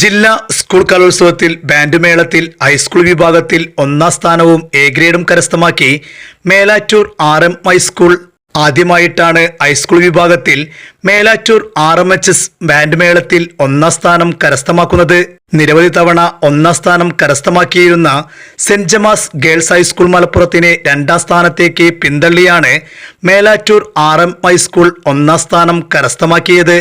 ജില്ലാ സ്കൂൾ കലോത്സവത്തിൽ band മേളത്തിൽ high school വിഭാഗത്തിൽ ഒന്നാം സ്ഥാനവും എ ഗ്രേഡും കരസ്ഥമാക്കി Melattur R M high school. ആദ്യമായിട്ടാണ് ഹൈസ്കൂൾ വിഭാഗത്തിൽ Melattur R M H S band മേളത്തിൽ ഒന്നാം സ്ഥാനം കരസ്ഥമാക്കുന്നത്. നിരവധി തവണ ഒന്നാം സ്ഥാനം കരസ്ഥമാക്കിയിരുന്ന saint Gemma's girls high school മലപ്പുറത്തിനെ രണ്ടാം സ്ഥാനത്തേക്ക് പിന്തള്ളിയാണ് Melattur R M high school ഒന്നാം സ്ഥാനം കരസ്ഥമാക്കിയത്.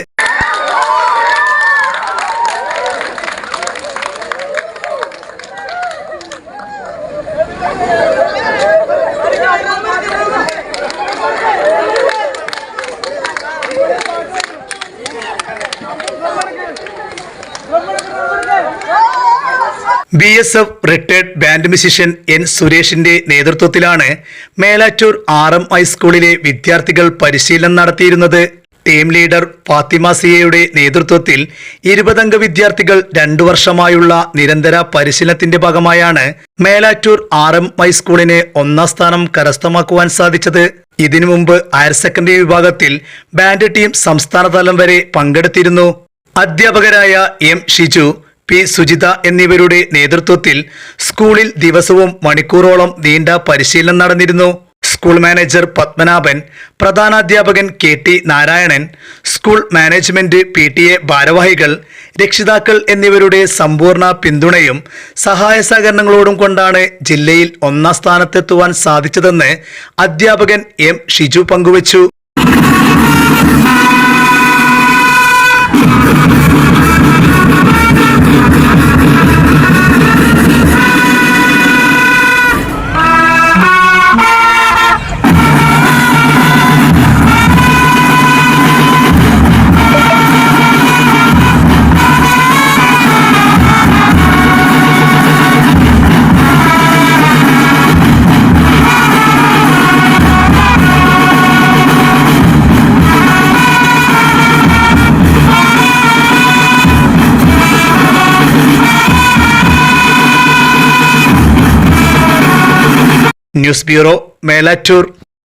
B S F retired band musician N സുരേഷിന്റെ നേതൃത്വത്തിലാണ് മേലാറ്റൂർ ആർ എം ഹൈസ്കൂളിലെ വിദ്യാർത്ഥികൾ പരിശീലനം നടത്തിയിരുന്നത്. ടീം ലീഡർ ഫാത്തിമ സിയയുടെ നേതൃത്വത്തിൽ ഇരുപതംഗ വിദ്യാർത്ഥികൾ രണ്ടു വർഷമായുള്ള നിരന്തര പരിശീലനത്തിന്റെ ഭാഗമായാണ് മേലാറ്റൂർ ആർ എം ഹൈസ്കൂളിന് ഒന്നാം സ്ഥാനം കരസ്ഥമാക്കുവാൻ സാധിച്ചത്. ഇതിനു മുമ്പ് ഹയർ സെക്കൻഡറി വിഭാഗത്തിൽ ബാൻഡ് ടീം സംസ്ഥാനതലം വരെ പങ്കെടുത്തിരുന്നു. അധ്യാപകരായ എം ഷിജു പി സുജിത എന്നിവരുടെ നേതൃത്വത്തിൽ സ്കൂളിൽ ദിവസവും മണിക്കൂറോളം നീണ്ട പരിശീലനം നടന്നിരുന്നു. School manager Padmanabhan പ്രധാനാധ്യാപകൻ K T Narayanan school management P T A ഭാരവാഹികൾ രക്ഷിതാക്കൾ എന്നിവരുടെ സമ്പൂർണ പിന്തുണയും സഹായ സഹകരണങ്ങളോടും കൊണ്ടാണ് ജില്ലയിൽ ഒന്നാം സ്ഥാനത്തെത്തുവാൻ സാധിച്ചതെന്ന് അധ്യാപകൻ എം ഷിജു പങ്കുവച്ചു. News bureau Melattur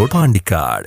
road Pandikkad